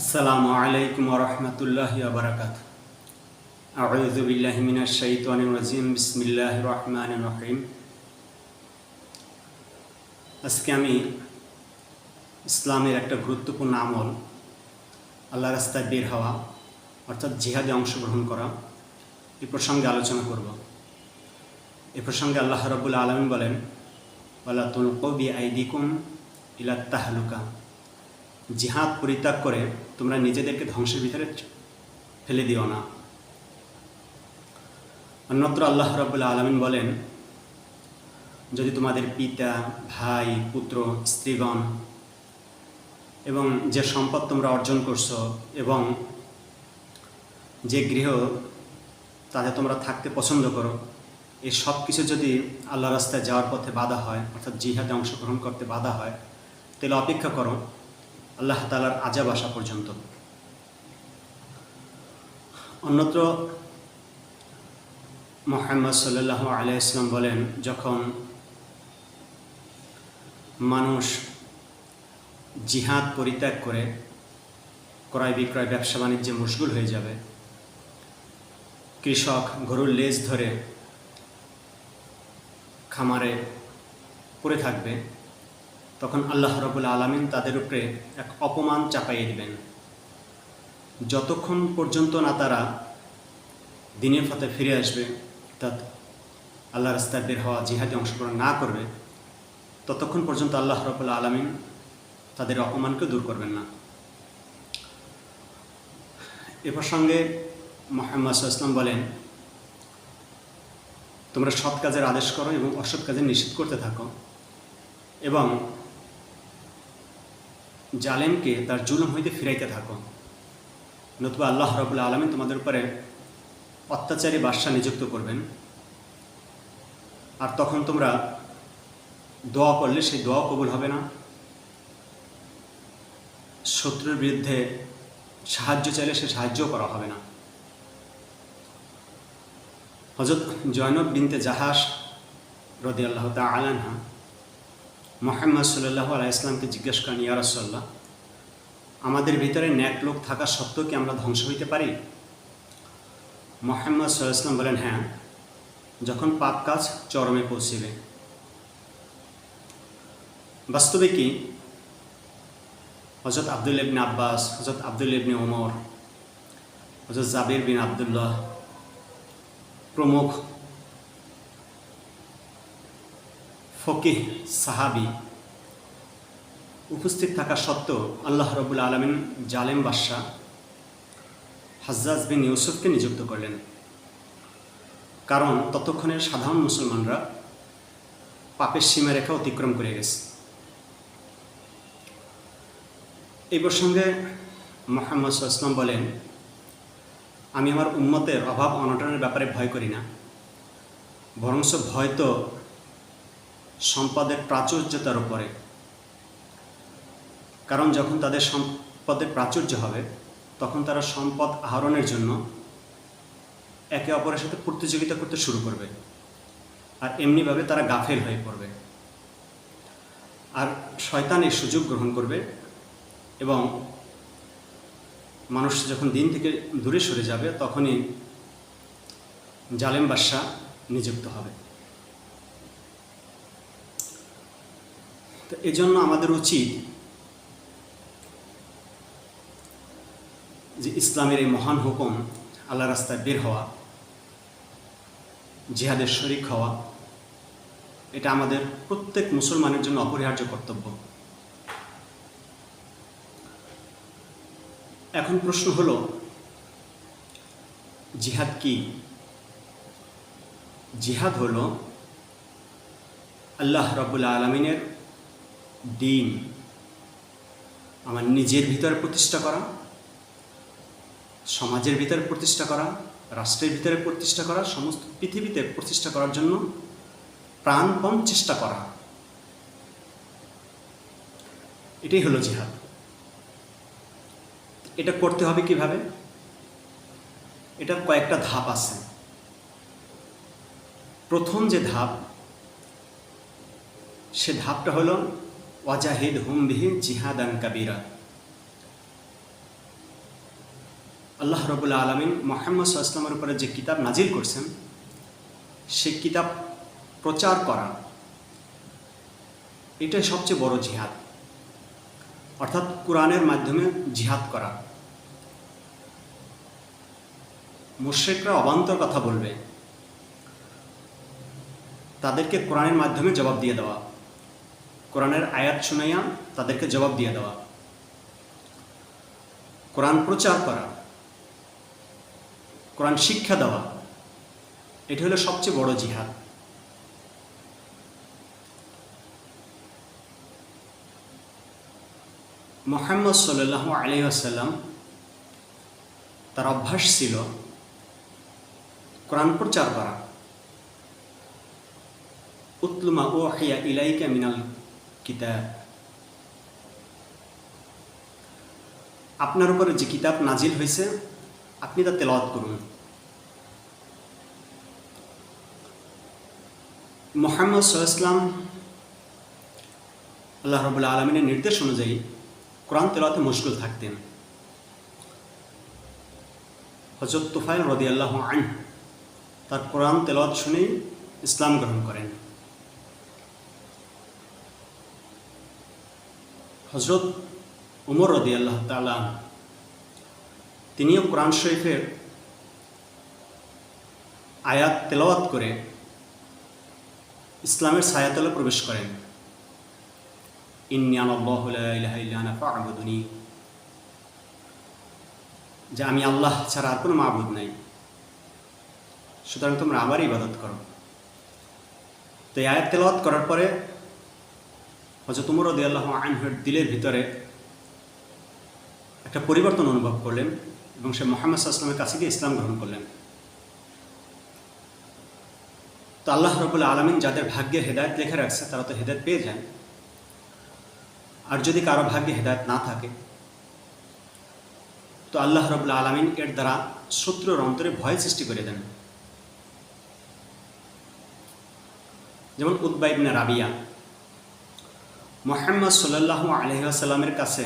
আসসালামু আলাইকুম রহমতুল্লাহ বারাকাত আউযু বিল্লাহি মিনাশ শাইতানির রাজিম। বিসমিল্লাহির রহমানির রহিম। আজকে আমি ইসলামের একটা গুরুত্বপূর্ণ আমল আল্লাহ রাস্তায় বের হওয়া, অর্থাৎ জিহাদে অংশগ্রহণ করা এই প্রসঙ্গে আলোচনা করব। এ প্রসঙ্গে আল্লাহ রবুল আলমিন বলেন, ওয়ালা তুলকু বি আইদিকুম ইলা তাহলুকা। জিহাদ পরিত্যাগ করে তোমরা নিজেদেরকে ধ্বংসের ভিতরে ফেলে দিও না। অন্যত্র আল্লাহ রবুল্লা আলমিন বলেন, যদি তোমাদের পিতা, ভাই, পুত্র, স্ত্রীগণ এবং যে সম্পদ তোমরা অর্জন করছ এবং যে গৃহ তাতে তোমরা থাকতে পছন্দ করো এই সব কিছু যদি আল্লাহ রাস্তায় যাওয়ার পথে বাধা হয়, অর্থাৎ জিহাদে অংশগ্রহণ করতে বাধা হয়, তাহলে অপেক্ষা করো। আল্লাহ তালার আজাব আসা পর্যন্ত। অন্যত্র মোহাম্মদ সাল্লাহ আলিয়া ইসলাম বলেন, যখন মানুষ জিহাদ পরিত্যাগ করে ক্রয় বিক্রয়, ব্যবসা বাণিজ্যে মশগুল হয়ে যাবে, কৃষক গরুর লেজ ধরে খামারে পড়ে থাকবে তখন আল্লাহ রবুল আলমিন তাদের উপরে এক অপমান চাপাইয়ে দেবেন। যতক্ষণ পর্যন্ত না তারা দিনের ফাতে ফিরে আসবে, অর্থাৎ আল্লাহ রাস্তায় বের হওয়া জিহাদে অংশগ্রহণ না করবে, ততক্ষণ পর্যন্ত আল্লাহ রবুল আলমিন তাদের অপমানকে দূর করবেন না। এ প্রসঙ্গে মোহাম্মদ ইসলাম বলেন, তোমরা সৎ কাজের আদেশ করো এবং অসৎ কাজের নিষেধ করতে থাকো এবং জালেমকে তার জুলুম হইতে ফিরাইতে থাকো। নতুবা আল্লাহ রবুল্লা আলমিন তোমাদের উপরে অত্যাচারী বাদশা নিযুক্ত করবেন। আর তখন তোমরা দোয়া করলে সেই দোয়া কবুল হবে না। শত্রুর বিরুদ্ধে সাহায্য চাইলে সে সাহায্যও করা হবে না। হজরত জয়নব বিনতে জাহাস রদি আল্লাহ তা আলানহা মোহাম্মদ সাল্লাহ আলাহ ইসলামকে জিজ্ঞেস করেন ইয়ারসল্লাহ আমাদের ভিতরে ন্যাক লোক থাকা সত্ত্বেও কি আমরা ধ্বংস হইতে পারি? মোহাম্মদ সাল্লাহ ইসলাম বলেন হ্যাঁ যখন পাপ কাজ চরমে পৌঁছিবে। বাস্তবে কি? হজরত আবদুল ইবনে আব্বাস হজরত আবদুল ইবনে ওমর হজরত জাবির বিন আবদুল্লাহ প্রমুখ ফকিহ সাহাবি উপস্থিত থাকা সত্ত্বেও আল্লাহ রবুল আলমিন জালেম বাদশাহ হাজ্জাজ বিন ইউসুফকে নিযুক্ত করলেন। কারণ ততক্ষণে সাধারণ মুসলমানরা পাপের সীমারেখা অতিক্রম করে গেছে। এই প্রসঙ্গে মোহাম্মদ ইসলাম বলেন, আমি আমার উন্মতের অভাব অনটনের ব্যাপারে ভয় করি না। বরংস ভয় তো সম্পদের প্রাচুর্যতার উপরে। কারণ যখন তাদের সম্পদের প্রাচুর্য হবে, তখন তারা সম্পদ আহরণের জন্য একে অপরের সাথে প্রতিযোগিতা করতে শুরু করবে। আর এমনিভাবে তারা গাফেল হয়ে পড়বে। আর শয়তান এই সুযোগ গ্রহণ করবে এবং মানুষ যখন দিন থেকে দূরে সরে যাবে, তখনই জালেম বাদশাহ নিযুক্ত হবে। তো এজন্য আমাদের উচিত যে ইসলামের এই মহান হুকুম আল্লাহ রাস্তায় বের হওয়া, জিহাদের শরিক হওয়া, এটা আমাদের প্রত্যেক মুসলমানের জন্য অপরিহার্য কর্তব্য। এখন প্রশ্ন হলো, জিহাদ কি? জিহাদ হলো আল্লাহ রবুল আলমিনের দিন আমার নিজের ভিতরে প্রতিষ্ঠা করা, সমাজের ভিতরে প্রতিষ্ঠা করা, রাষ্ট্রের ভিতরে প্রতিষ্ঠা করা, সমস্ত পৃথিবীতে প্রতিষ্ঠা করার জন্য প্রাণপণ চেষ্টা করা। এটাই হলো জিহাদ। এটা করতে হবে কীভাবে? এটার কয়েকটা ধাপ আছে। প্রথম যে ধাপ, সে ধাপটা হলো ওয়াজাহিদ হুম বিহি জিহাদান কাবিরা। আল্লাহ রবুল্লা আলমিন মোহাম্মদ সাল্লামের উপরে যে কিতাব নাজিল করছেন, সে কিতাব প্রচার করা, এটাই সবচেয়ে বড় জিহাদ। অর্থাৎ কোরআনের মাধ্যমে জিহাদ করা। মুশ্রিকরা অবান্তর কথা বলবে। তাদেরকে কোরআনের মাধ্যমে জবাব দিয়ে দেওয়া। কোরআনের আয়াত শুনাইয়া তাদেরকে জবাব দিয়ে দেওয়া। কোরআন প্রচার করা, কোরআন শিক্ষা দেওয়া, এটা হলো সবচেয়ে বড় জিহাদ। মোহাম্মদ সাল্লাহ আলী আসাল্লাম তার অভ্যাস ছিল কোরআন প্রচার করা। উতলুমা ও হিয়া ইলাইকা মিনাল কিতাব। আপনার উপরে যে কিতাব নাজিল হয়েছে, আপনি তা তেলাওয়াত করুন। মোহাম্মদ সাল্লাম আল্লাহ রবুল্লা আলমিনের নির্দেশ অনুযায়ী কোরআন তেলাওয়াতে মশগুল থাকতেন। হজরত তুফাইল রদি আল্লাহ আইন তার কোরআন তেলাওয়াত শুনেই ইসলাম গ্রহণ করেন। হজরত উমর রদি আল্লাহ তালা তিনিও কোরআন শরীফের আয়াত তেলাওয়াত করে ইসলামের ছায়াতলে প্রবেশ করেন। ইন্যানি যে আমি আল্লাহ ছাড়া আর কোনো মাহবুদ নাই। সুতরাং তোমরা আবার ইবাদত করো। তো এই আয়াত তেলাওয়াত করার পরে হজরত উমর রদি আল্লাহ আনহের দিলের ভিতরে একটা পরিবর্তন অনুভব করলেন এবং সে মোহাম্মদ আসলামের কাছে গিয়ে ইসলাম গ্রহণ করলেন। তো আল্লাহ রবুল্লা আলমিন যাদের ভাগ্যে হেদায়ত লেখে রাখছে, তারা তো হেদায়ত পেয়ে যান আর যদি কারও ভাগ্যে হেদায়ত না থাকে, তো আল্লাহ রবুল্লা আলমিন এর দ্বারা শত্রুর অন্তরে ভয় সৃষ্টি করে দেন। যেমন উদ্বাইবনে রাবিয়া মোহাম্মদ সাল্লাহ আলহামের কাছে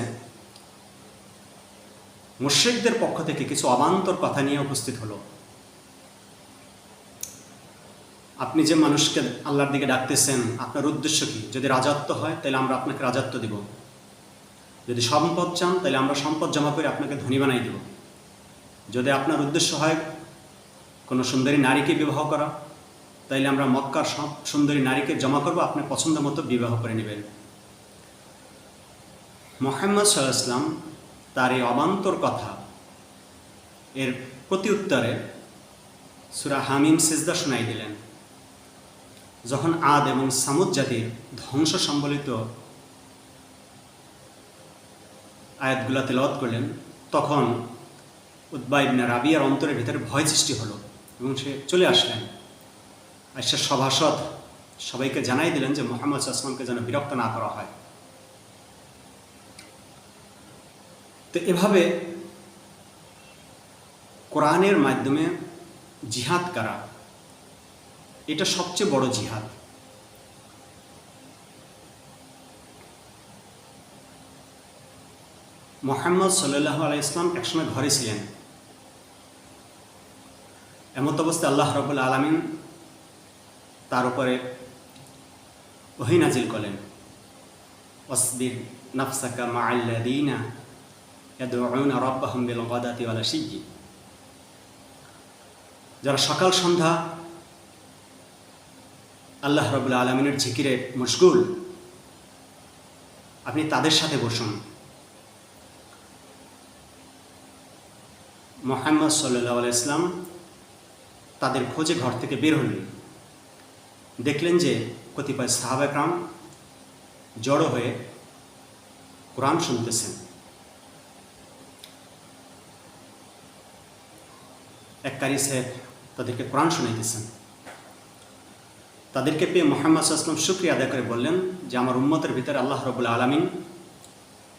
মুশ্রিকদের পক্ষ থেকে কিছু অবান্তর কথা নিয়ে উপস্থিত হলো। আপনি যে মানুষকে আল্লাহর দিকে ডাকতেছেন, আপনার উদ্দেশ্য কি? যদি রাজত্ব হয়, তাহলে আমরা আপনাকে রাজত্ব দিব। যদি সম্পদ চান, তাহলে আমরা সম্পদ জমা করে আপনাকে ধনী বানাই দেব। যদি আপনার উদ্দেশ্য হয় কোনো সুন্দরী নারীকে বিবাহ করা তাইলে আমরা মক্কার সব সুন্দরী নারীকে জমা করব আপনার পছন্দ মতো বিবাহ করে নেবেন। মোহাম্মদ সাল্লাম তার এই অবান্তর কথা এর প্রতি উত্তরে সুরা হামিম সিজদা শোনাই দিলেন। যখন আদ এবং সামুদ জাতির ধ্বংস সম্বলিত আয়াতগুলা তেলাওয়াত করলেন, তখন উদ্বা ইবনে রাবিয়ার অন্তরের ভিতরে ভয় সৃষ্টি হলো এবং সে চলে আসলেন। আর সে সভাসদ সবাইকে জানাই দিলেন যে মোহাম্মদ আসলামকে যেন বিরক্ত না করা হয়। তো এভাবে কোরআনের মাধ্যমে জিহাদ করা? এটা সবচেয়ে বড় জিহাদ। মোহাম্মদ সাল্লাহ আলাই ইসলাম একসময় ঘরে ছিলেন। এমত অবস্থায় আল্লাহ রবুল্লা আলমিন তার উপরে ওহি নাজিল করলেন। অসবির নফসাকা মা আল্লাদিনা যারা সকাল সন্ধ্যা আল্লাহ রবুল্লা আলমিনের ঝিকিরে মশগুল, আপনি তাদের সাথে বসুন। মোহাম্মদ সাল্লাহ ইসলাম তাদের খোঁজে ঘর থেকে বের হলেন। দেখলেন যে কতিপয় সাহাবাকরাম জড়ো হয়ে কোরআন শুনতেছেন। এক কারি সাহেব তাদেরকে কোরআন শুনাইতেছেন। তাদেরকে পেয়ে মোহাম্মদ আসলাম শুক্রিয়া আদায় করে বললেন যে, আমার উম্মতের ভিতরে আল্লাহ রবুল্লা আলমিন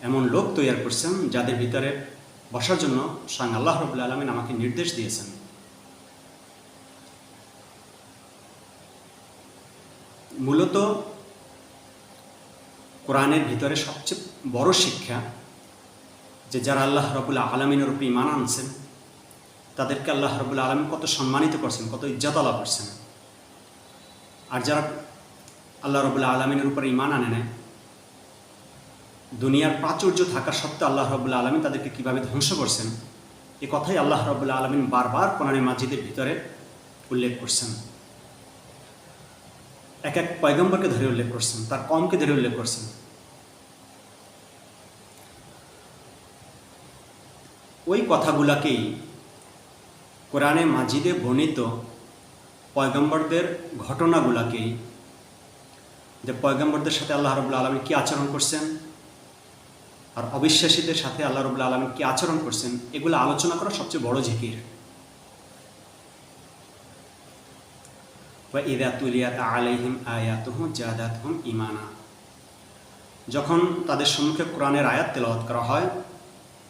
এমন লোক তৈরি করছেন যাদের ভিতরে বসার জন্য স্বয়ং আল্লাহ রবুল্লা আলমিন আমাকে নির্দেশ দিয়েছেন। মূলত কোরআনের ভিতরে সবচেয়ে বড় শিক্ষা যে, যারা আল্লাহ রবুল্লা আলমিনের উপর ইমান আনছেন তাদেরকে আল্লাহ রবুল্লা আলমী কত সম্মানিত করছেন, কত ইজ্জতলা করছেন। আর যারা আল্লাহ রবুল্লা আলমিনের উপরে ইমান আনে নেয় দুনিয়ার প্রাচুর্য থাকা সত্ত্বেও আল্লাহ রবুল্লা আলমী তাদেরকে কীভাবে ধ্বংস করছেন, এ কথাই আল্লাহ রবুল্লা আলমিন বারবার কোরআনে মাজিদের ভিতরে উল্লেখ করছেন। এক এক পয়গম্বরকে ধরে উল্লেখ করছেন, তার কমকে ধরে উল্লেখ করছেন। ওই কথাগুলাকেই কোরআনে মাজিদে বর্ণিত পয়গম্বরদের ঘটনাগুলাকেই, যে পয়গম্বরদের সাথে আল্লাহ রবুল্লা আলমী কী আচরণ করছেন আর অবিশ্বাসীদের সাথে আল্লাহ রবুল্লা আলমী কী আচরণ করছেন, এগুলো আলোচনা করা সবচেয়ে বড় ঝিকির ইদা তুলিয়াত আলাইহিম আয়াতুহু জাদাতহুম ইমানা যখন তাদের সম্মুখে কোরআনের আয়াত তেলাওয়াত করা হয়,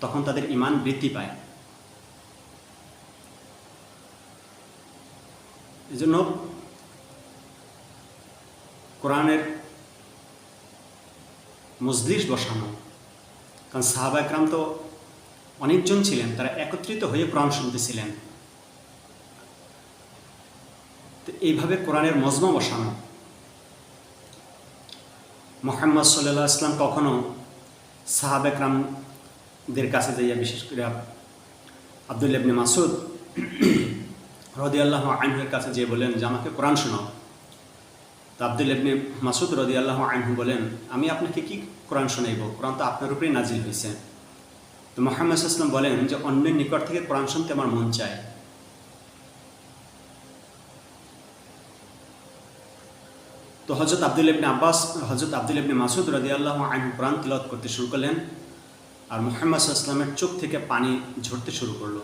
তখন তাদের ইমান বৃদ্ধি পায়। এই জন্য কোরআনের মজলিস বসানো। কারণ সাহাবা একরাম তো অনেকজন ছিলেন, তারা একত্রিত হয়ে কোরআন শুনতেছিলেন। তো এইভাবে কোরআনের মজমা বসানো। মোহাম্মদ সাল্লাহ ইসলাম কখনো সাহাব একরামদের কাছে যাইয়া বিশেষ করে আবদুল ইবনে মাসুদ রদি আল্লাহ আনহুর কাছে যে বলেন যে, আমাকে কোরআন শোনাও। তো আবদুল ইবনে মাসুদ রদি আল্লাহ আনহু বলেন, আমি আপনাকে কি কোরআন শোনাইব? কোরআন তো আপনার উপরেই নাজিল হয়েছে তো মোহাম্মদ ইসলাম বলেন যে, অন্যের নিকট থেকে কোরআন শুনতে আমার মন চায়। তো হজরত আব্দুল ইবনে আব্বাস হজরত আব্দুল ইবনে মাসুদ রদি আল্লাহ আইন কোরআন তিলত করতে শুরু করলেন আর মোহাম্মদ ইসলামের চোখ থেকে পানি ঝরতে শুরু করল।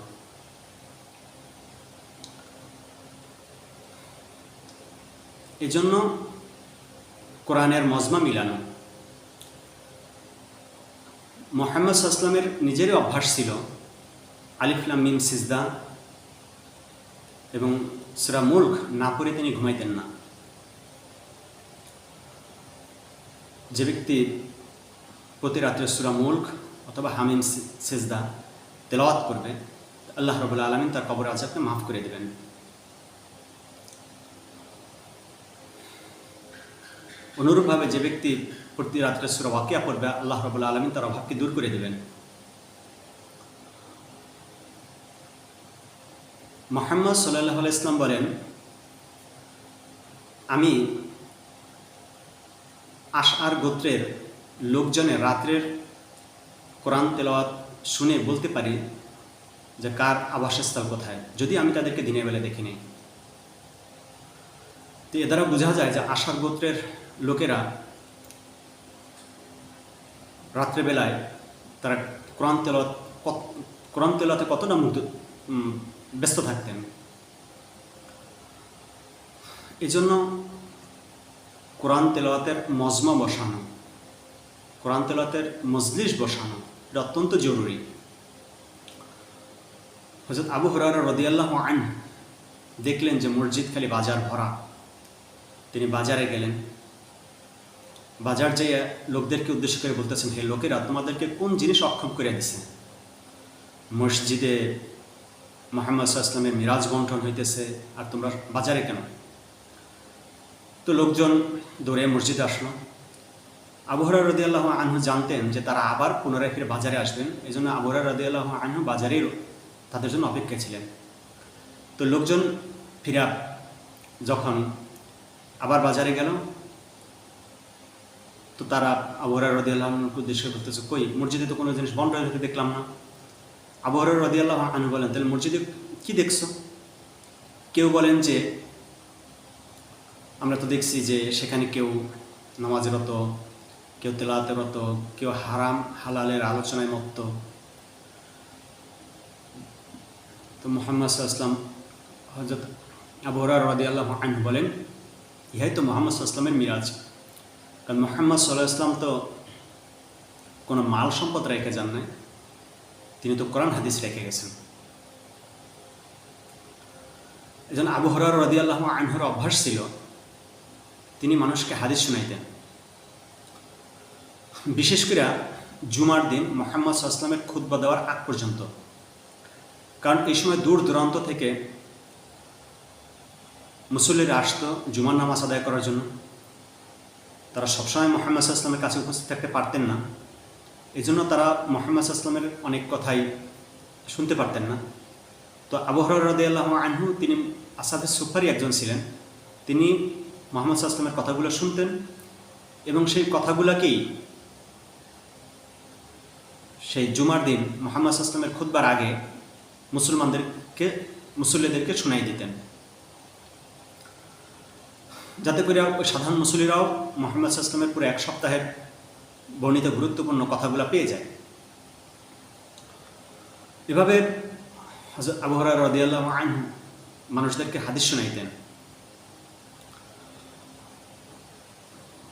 এজন্য কোরআনের মজমা মিলানো। মোহাম্মদ ইসলামের নিজেরই অভ্যাস ছিল আলিফলাম মিম সিজদা এবং সুরা মুল্ক না পড়ে তিনি ঘুমাইতেন না। যে ব্যক্তি প্রতি রাত্রে সুরা মুল্ক অথবা হামিম সেজদা তেলাওয়াত করবে, আল্লাহ রবুল্লা আলমিন তার কবর আজাবকে মাফ করে দেবেন। অনুরূপভাবে যে ব্যক্তি প্রতি রাত্রে সুরা ওয়াকিয়া পড়বে, আল্লাহ রবুল্লা আলমিন তার অভাবকে দূর করে দেবেন। মোহাম্মদ সাল্লাহ ইসলাম বলেন, আমি আশার গোত্রের লোকজনের রাত্রের কোরআন তেলাওয়াত শুনে বলতে পারি যে কার আবাসস্থল কোথায়, যদি আমি তাদেরকে দিনের বেলা দেখি নেই। তো এ দ্বারা বোঝা যায় যে আশার গোত্রের লোকেরা রাত্রেবেলায় তারা কোরআন তেলত তেলাতে কতটা মুগ্ধ ব্যস্ত থাকতেন। এজন্য কোরআন তেলাওয়াতের মজমা বসানো, কোরআন তেলাওয়াতের মজলিস বসানো, এটা অত্যন্ত জরুরি। হজরত আবু হরার রদিয়াল্লাহ আইন দেখলেন যে মসজিদ খালি বাজার ভরা। তিনি বাজারে গেলেন। বাজার যেয়ে লোকদেরকে উদ্দেশ্য করে বলতেছেন, হে লোকেরা, তোমাদেরকে কোন জিনিস অক্ষম করে দিছে? মসজিদে মোহাম্মদ ইসলামের মিরাজ বন্টন হইতেছে, আর তোমরা বাজারে কেন? তো লোকজন দৌড়ে মসজিদে আসলো। আবহরা রদি আল্লাহ আনহু জানতেন যে তারা আবার পুনরায় ফিরে বাজারে আসবেন এই জন্য আবহরা রদি আল্লাহ আনহু বাজারেই তাদের জন্য অপেক্ষা ছিলেন। তো লোকজন ফিরা যখন আবার বাজারে গেল তো তারা আবহরা রদি আল্লাহকে উদ্দেশ্য করতেছে, কই, মসজিদে তো কোনো জিনিস বন্টন হতে দেখলাম না। আবহরা রদি আল্লাহ আনহু বলেন, তাহলে মসজিদে কি দেখছ? কেউ বলেন যে, আমরা তো দেখছি যে সেখানে কেউ নামাজেরত কেউ তেলাতেরত কেউ হারাম, হালালের আলোচনায় মত্ত। তো মোহাম্মদ সাল্লাম হজরত আবহরা রদি আল্লাহ আইন বলেন, ইহাই তো মোহাম্মদ সাল্লামের মিরাজ। কারণ মোহাম্মদ সাল্লাহ ইসলাম তো কোনো মাল সম্পদ রেখে যান নাই। তিনি তো কোরআন, হাদিস রেখে গেছেন। এই জন্য আবু হরার রদি আল্লাহ আইনহর অভ্যাস ছিল, তিনি মানুষকে হাদিস শুনাইতেন। বিশেষ করে জুমার দিন মোহাম্মদ সাল্লামের খুদ্া দেওয়ার আগ পর্যন্ত। কারণ এই সময় দূর দূরান্ত থেকে মুসল্লিরা আসতো জুমার নামাজ আদায় করার জন্য। তারা সবসময় মোহাম্মদ আসলামের কাছে উপস্থিত থাকতে পারতেন না। এই জন্য তারা মোহাম্মদ আসলামের অনেক কথাই শুনতে পারতেন না। তো আবহর রদে আল্লাহ আনহু, তিনি আসাদের সুফারি একজন ছিলেন। তিনি মোহাম্মদ আসলামের কথাগুলো শুনতেন এবং সেই কথাগুলোকেই সেই জুমার দিন মোহাম্মদ আসলামের খুদবার আগে মুসলমানদেরকে, মুসল্লিদেরকে শোনাই দিতেন। যাতে করে সাধারণ মুসলিরাও মোহাম্মদ আসলামের পুরো এক সপ্তাহের বর্ণিত গুরুত্বপূর্ণ কথাগুলো পেয়ে যায়। এভাবে হযরত আবু হুরায়রা রাদিয়াল্লাহু আনহু মানুষদেরকে হাদিস শোনাইতেন।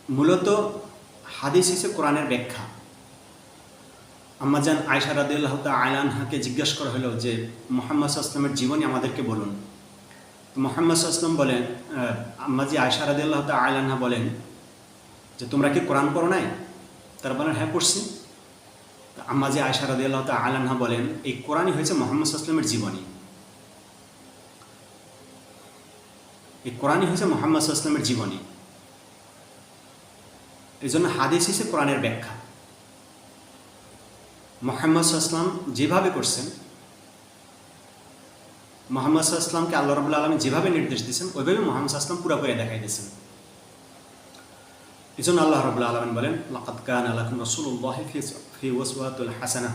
মূলত হাদিস হিসেবে কোরআনের ব্যাখ্যা। আম্মাজান আয়সা রাদিয়াল্লাহ আয়লানহাকে জিজ্ঞেস করা হলো যে, মোহাম্মদ আসলামের জীবনী আমাদেরকে বলুন। মোহাম্মদ আসলাম বলেন আম্মাজি আয়সা রাদিয়াল্লাহ আয়লানহা বলেন যে, তোমরা কি কোরআন পড়ো নাই? তারা বলেন হ্যাঁ পড়ছি। আম্মাজি আয়সা রাদিয়াল্লাহ আয়লানহা বলেন, এই কোরআনই হয়েছে মোহাম্মদ আসলামের জীবনী। এই কোরআনই হয়েছে মোহাম্মদ আসলামের জীবনী। এই জন্য হাদিস হিসেবে কোরআনের ব্যাখ্যা। মোহাম্মদ আসলাম যেভাবে করছেন মোহাম্মদ আসলামকে আল্লাহ রবুল্লা আলমী যেভাবে নির্দেশ দিয়েছেন, ওইভাবে মোহাম্মদ আসলাম পুরোপুরি দেখাই দিয়েছেন। এই জন্য আল্লাহ রবুল্লা আলমিন বলেন লাকাত কান আল্লাহ রসুল্লাহ ফি ওসওয়াতুল হাসানা।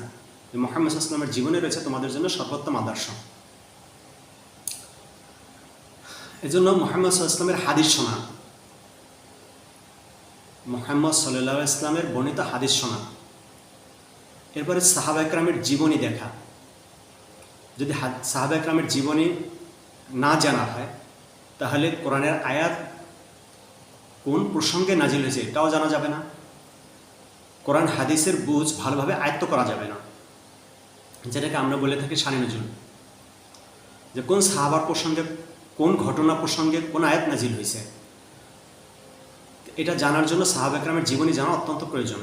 মোহাম্মদ আসলামের জীবনে রয়েছে তোমাদের জন্য সর্বোত্তম আদর্শ। এই জন্য মোহাম্মদ আসলামের হাদিস শোনা। মোহাম্মদ সাল্লাহ ইসলামের বর্ণিত হাদিস শোনা। এরপরে সাহাবা একরামের জীবনী দেখা। যদি সাহাবা একরামের জীবনী না জানা হয়, তাহলে কোরআনের আয়াত কোন প্রসঙ্গে নাজিল হয়েছে এটাও জানা যাবে না। কোরআন হাদিসের বুঝ ভালোভাবে আয়ত্ত করা যাবে না। যেটাকে আমরা বলে থাকি সানি নজরুল যে কোন সাহাবার প্রসঙ্গে, কোন ঘটনা প্রসঙ্গে কোন আয়াত নাজিল হয়েছে। এটা জানার জন্য সাহাব একরামের জীবনী জানা অত্যন্ত প্রয়োজন।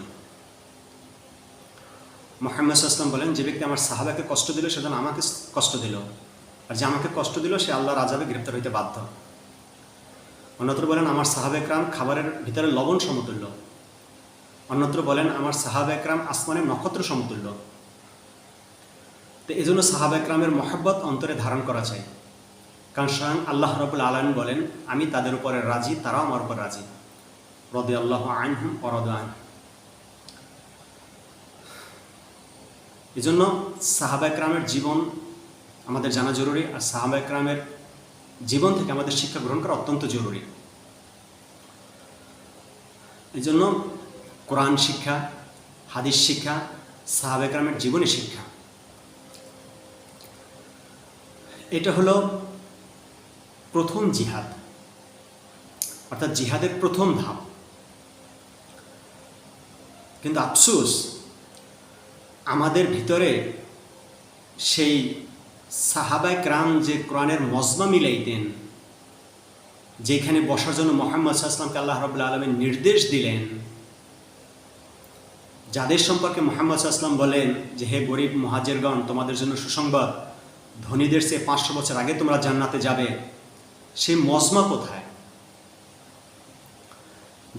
মোহাম্মদ আসলাম বলেন, যে ব্যক্তি আমার সাহাবাকে কষ্ট দিল সেজন্য আমাকে কষ্ট দিল। আর যে আমাকে কষ্ট দিল, সে আল্লাহর আজাবে গ্রেপ্তার হইতে বাধ্য। অন্যত্র বলেন, আমার সাহাব একরাম খাবারের ভিতরে লবণ সমতুল্য। অন্যত্র বলেন, আমার সাহাব একরাম আসমানের নক্ষত্র সমতুল্য। তো এই জন্য সাহাব একরামের মহাব্বত অন্তরে ধারণ করা চাই। কারণ স্বয়ং আল্লাহ রবুল আলম বলেন, আমি তাদের উপরে রাজি, তারাও আমার উপর রাজি। রদে আল্লাহ আইনহুম অরদ আইন এই জন্য সাহাবা একরামের জীবন আমাদের জানা জরুরি, আর সাহাবা একরামের জীবন থেকে আমাদের শিক্ষা গ্রহণ করা অত্যন্ত জরুরি। এই জন্য কোরআন শিক্ষা, হাদিস শিক্ষা, সাহাবা একরামের জীবনী শিক্ষা। এটা হলো প্রথম জিহাদ, অর্থাৎ জিহাদের প্রথম ধাপ। কিন্তু আফসোস আমাদের ভিতরে সেই সাহাবায় ক্রাম যে কোরআনের মজমা মিলাইতেন, যেখানে বসার জন্য মোহাম্মদ সাল্লামকে আল্লাহ রবুল্লা আলমের নির্দেশ দিলেন, যাদের সম্পর্কে মোহাম্মদ আসলাম বলেন যে, হে গরিব মহাজেরগণ, তোমাদের জন্য সুসংবাদ, ধনীদের চেয়ে পাঁচশো বছর আগে তোমরা জান্নাতে যাবে সেই মজমা কোথায়?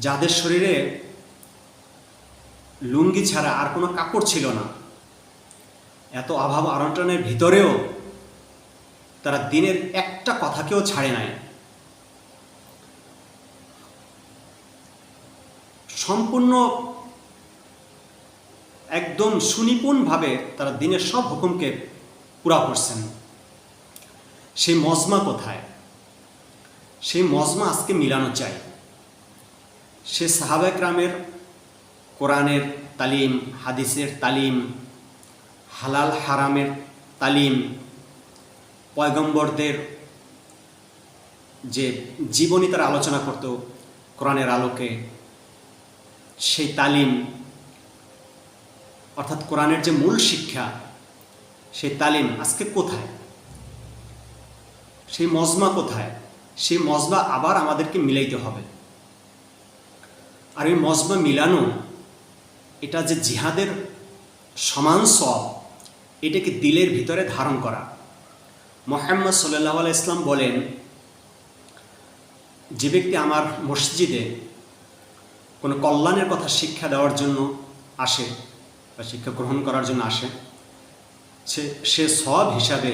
যাদের শরীরে লুঙ্গি ছাড়া আর কোনো কাপড় ছিল না এত অভাব আরন্টনের ভিতরেও তারা দিনের একটা কথাকেও ছাড়ে নাই। সম্পূর্ণ একদম সুনিপুণভাবে তারা দিনের সব হুকুমকে পুরা করছেন। সেই মজমা কোথায়? সেই মজমা আজকে মিলানো চাই। সে সাহাবাক রামের কোরআনের তালিম, হাদিসের তালিম হালাল হারামের তালিম, পয়গম্বরদের যে জীবনী তারা আলোচনা করত কোরআনের আলোকে, সেই তালিম, অর্থাৎ কোরআনের যে মূল শিক্ষা, সেই তালিম আজকে কোথায়? সেই মজমা কোথায়? সেই মজমা আবার আমাদেরকে মিলাইতে হবে। আর এই মজমা মিলানো, এটা যে জিহাদের সমান সব এটাকে দিলের ভিতরে ধারণ করা। মোহাম্মদ সাল্লাহ ইসলাম বলেন, যে ব্যক্তি আমার মসজিদে কোনো কল্যাণের কথা শিক্ষা দেওয়ার জন্য আসে বা শিক্ষা গ্রহণ করার জন্য আসে, সে সে সব হিসাবে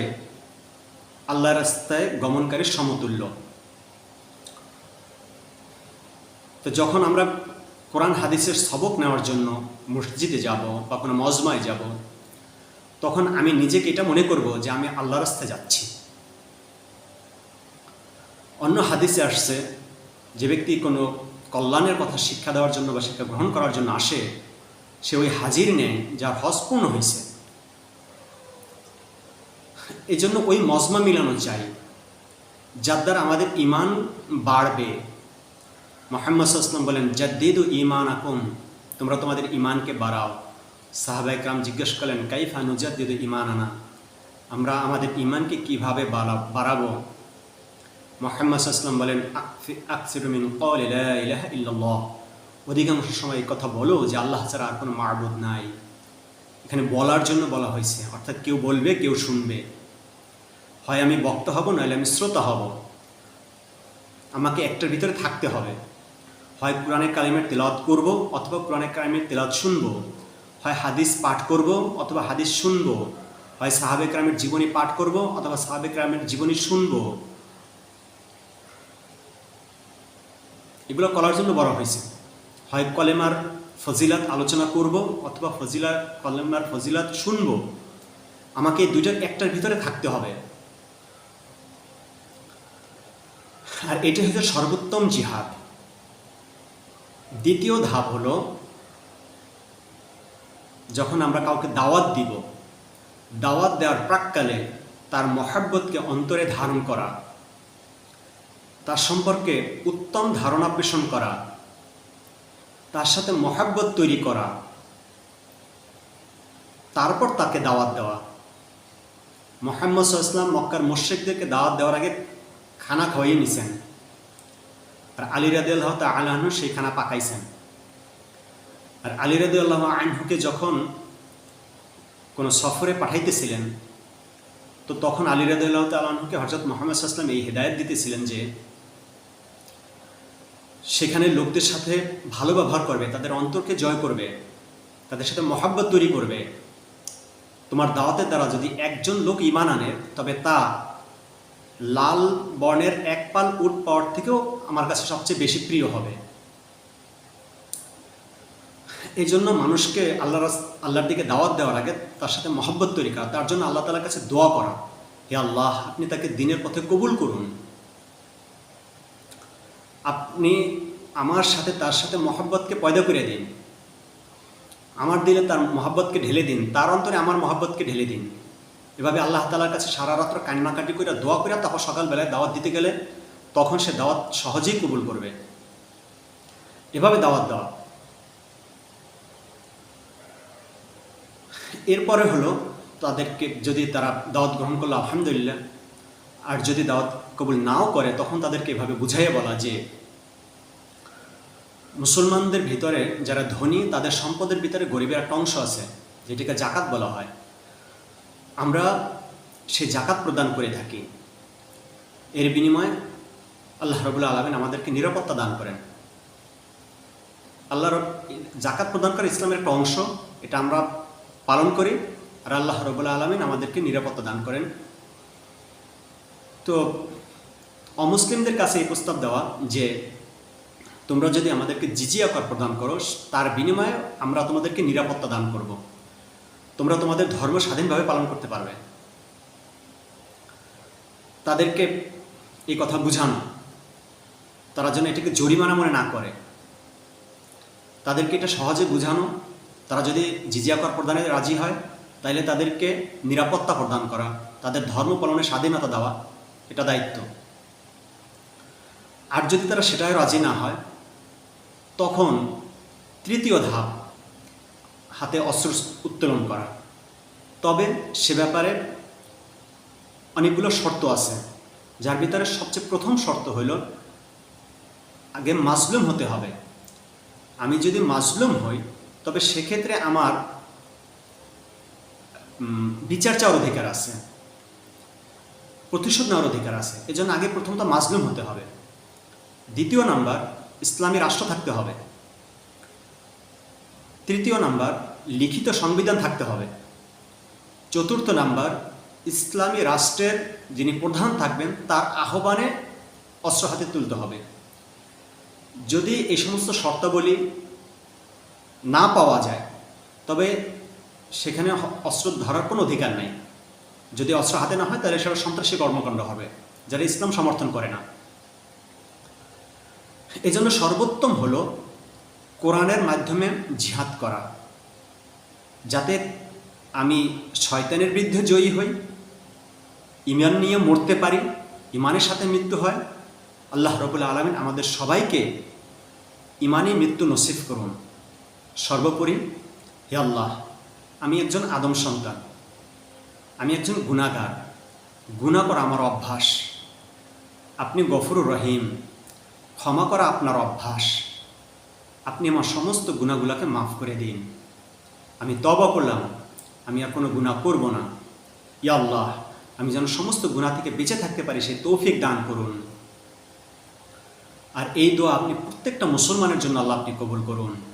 আল্লাহ রাস্তায় গমনকারী সমতুল্য। তো যখন আমরা কোরআন, হাদিসের সবক নেওয়ার জন্য মসজিদে যাব বা কোনো মজমায় যাব তখন আমি নিজেকে এটা মনে করব যে আমি আল্লাহ রাস্তায় যাচ্ছি। অন্য হাদিসে আসছে, যে ব্যক্তি কোনো কল্যাণের কথা শিক্ষা দেওয়ার জন্য বা শিক্ষা গ্রহণ করার জন্য আসে, সে ওই হাজির নেয় যার হজ পূর্ণ হয়েছে। এই জন্য ওই মজমা মিলানো চাই, যার দ্বারা আমাদের ইমান বাড়বে। মোহাম্মদ আসলাম বলেন, জাদ্দিদু ইমান আকুম তোমরা তোমাদের ইমানকে বাড়াও। সাহাবা একরাম জিজ্ঞেস করলেন, কাইফা নুজাদ্দিদু ইমান আনা আমরা আমাদের ইমানকে কীভাবে বাড়াবো? মোহাম্মদ আসলাম বলেন অধিকাংশ সময় এই কথা বলো যে আল্লাহ ছাড়া আর কোনো মারবুদ নাই। এখানে বলার জন্য বলা হয়েছে, অর্থাৎ কেউ বলবে, কেউ শুনবে। হয় আমি বক্তা হব নইলে আমি শ্রোতা হব। আমাকে একটার ভিতরে থাকতে হবে। হয় কোরআনের কালিমের তেলাওয়াত করব, অথবা কোরআনের কালিমের তেলাওয়াত শুনব। হয় হাদিস পাঠ করব অথবা হাদিস শুনব। হয় সাহাবে ক্রামের জীবনী পাঠ করব অথবা সাহাবে ক্রামের জীবনী শুনব। এগুলো করার জন্য বড় হয়েছে। হয় কলেমার ফজিলাত আলোচনা করব অথবা ফজিলা কলেমার ফজিলাত শুনব। আমাকে দুইটার একটার ভিতরে থাকতে হবে। আর এটা হচ্ছে সর্বোত্তম জিহাদ। দ্বিতীয় ধাপ হলো যখন আমরা কাউকে দাওয়াত দিব, দাওয়াত দেওয়ার প্রাককালে তার মহাব্বতকে অন্তরে ধারণ করা, তার সম্পর্কে উত্তম ধারণা পোষণ করা, তার সাথে মহাব্বত তৈরি করা, তারপর তাকে দাওয়াত দেওয়া। মোহাম্মদ ইসলাম মক্কার মোশেকদেরকে দাওয়াত দেওয়ার আগে খানা খাওয়াই নিছেন। আর আলী রাদু আল্লাহ আলাহনু সেই খানা পাকাইছেন। আর আলী রাদু আল্লাহ আইনহুকে যখন কোনো সফরে পাঠাইতেছিলেন, তো তখন আলী রাদু আল্লাহ তালাহুকে হজরত মোহাম্মদ আসলাম এই হেদায়ত দিতেছিলেন যে সেখানে লোকদের সাথে ভালো ব্যবহার করবে, তাদের অন্তরকে জয় করবে, তাদের সাথে মহাব্বত তৈরি করবে। তোমার দাওয়াতের দ্বারা যদি একজন লোক ইমান আনে, তবে তা লাল বর্ণের এক পাল উট পাওয়ার থেকেও আমার কাছে সবচেয়ে বেশি প্রিয় হবে। এই জন্য মানুষকে আল্লাহ আল্লাহর দিকে দাওয়াত দেওয়ার আগে তার সাথে মহব্বত তৈরি করা, তার জন্য আল্লাহ তালার কাছে দোয়া করা। হে আল্লাহ, আপনি তাকে দিনের পথে কবুল করুন। আপনি আমার সাথে, তার সাথে মহব্বতকে পয়দা করে দিন। আমার দিলে তার মহব্বতকে ঢেলে দিন, তার অন্তরে আমার মহাব্বতকে ঢেলে দিন। এভাবে আল্লাহ তালার কাছে সারা রাত্র কান্নাকাটি করে দোয়া করে তারপর সকালবেলায় দাওয়াত দিতে গেলে তখন সে দাওয়াত সহজেই কবুল করবে। এভাবে দাওয়াত দেওয়া। এরপরে হলো তাদেরকে যদি তারা দাওয়াত গ্রহণ করল, আলহামদুলিল্লাহ। আর যদি দাওয়াত কবুল নাও করে, তখন তাদেরকে এভাবে বুঝাইয়ে বলা যে, মুসলমানদের ভিতরে যারা ধনী, তাদের সম্পদের ভিতরে গরিবের একটা অংশ আছে, যেটিকে জাকাত বলা হয়। আমরা সে জাকাত প্রদান করে থাকি। এর বিনিময়ে আল্লাহ রবুল্লা আলমিন আমাদেরকে নিরাপত্তা দান করেন। আল্লাহর জাকাত প্রদান করা ইসলামের একটা অংশ, এটা আমরা পালন করি আর আল্লাহ রবুল্লা আলমিন আমাদেরকে নিরাপত্তা দান করেন। তো অমুসলিমদের কাছে এই প্রস্তাব দেওয়া যে, তোমরা যদি আমাদেরকে জিজিয়া কর প্রদান করো, তার বিনিময়ে আমরা তোমাদেরকে নিরাপত্তা দান করব। তোমরা তোমাদের ধর্ম স্বাধীনভাবে পালন করতে পারবে। তাদেরকে এই কথা বুঝানো। তারা যেন এটাকে জরিমানা মনে না করে। তাদেরকে এটা সহজে বুঝানো তারা যদি জিজিয়া কর প্রদানে রাজি হয় তাহলে তাদেরকে নিরাপত্তা প্রদান করা, তাদের ধর্ম পালনের স্বাধীনতা দেওয়া, এটা দায়িত্ব। আর যদি তারা সেটাই রাজি না হয়, তখন তৃতীয় ধাপ, হাতে অস্ত্র উত্তোলন করা। তবে সে ব্যাপারে অনেকগুলো শর্ত আছে। যার ভিতরে সবচেয়ে প্রথম শর্ত হইল, আগে মাজলুম হতে হবে। আমি যদি মাজলুম হই তবে সেক্ষেত্রে আমার বিচার চাওয়ার অধিকার আছে। প্রতিশোধ নেওয়ার অধিকার আছে। এজন্য আগে প্রথমত মাজলুম হতে হবে। দ্বিতীয় নাম্বার, ইসলামী রাষ্ট্র থাকতে হবে। তৃতীয় নাম্বার, লিখিত সংবিধান থাকতে হবে। চতুর্থ নাম্বার, ইসলামী রাষ্ট্রের যিনি প্রধান থাকবেন, তার আহ্বানে অস্ত্র হাতে তুলতে হবে। যদি এই সমস্ত শর্তাবলী না পাওয়া যায়, তবে সেখানে অস্ত্র ধরার কোনো অধিকার নাই। যদি অস্ত্র হাতে না হয়, তাহলে সেটা সন্ত্রাসী কর্মকাণ্ড হবে, যারা ইসলাম সমর্থন করে না। এজন্য সর্বোত্তম হলো কোরআনের মাধ্যমে জিহাদ করা, যাতে আমি শয়তানের বিরুদ্ধে জয়ী হই ইমান নিয়ে মরতে পারি ইমানের সাথে মৃত্যু হয়। আল্লাহ রবুল্লা আলমিন আমাদের সবাইকে ইমানই মৃত্যু নসিব করুন। সর্বোপরি, হে আল্লাহ, আমি একজন আদম সন্তান। আমি একজন গুণাগার। গুণা করা আমার অভ্যাস। আপনি গফুরুর রহিম। ক্ষমা করা আপনার অভ্যাস। আপনি আমার সমস্ত গুণাগুলোকে মাফ করে দিন। আমি তবা করলাম। আমি আর কোনো গুণা করব না। ইয়া আল্লাহ, আমি যেন সমস্ত গুণা থেকে বেঁচে থাকতে পারি, সেই তৌফিক দান করুন। আর এই দোয়া আপনি প্রত্যেকটা মুসলমানের জন্য আল্লাহ আপনি কবুল করুন।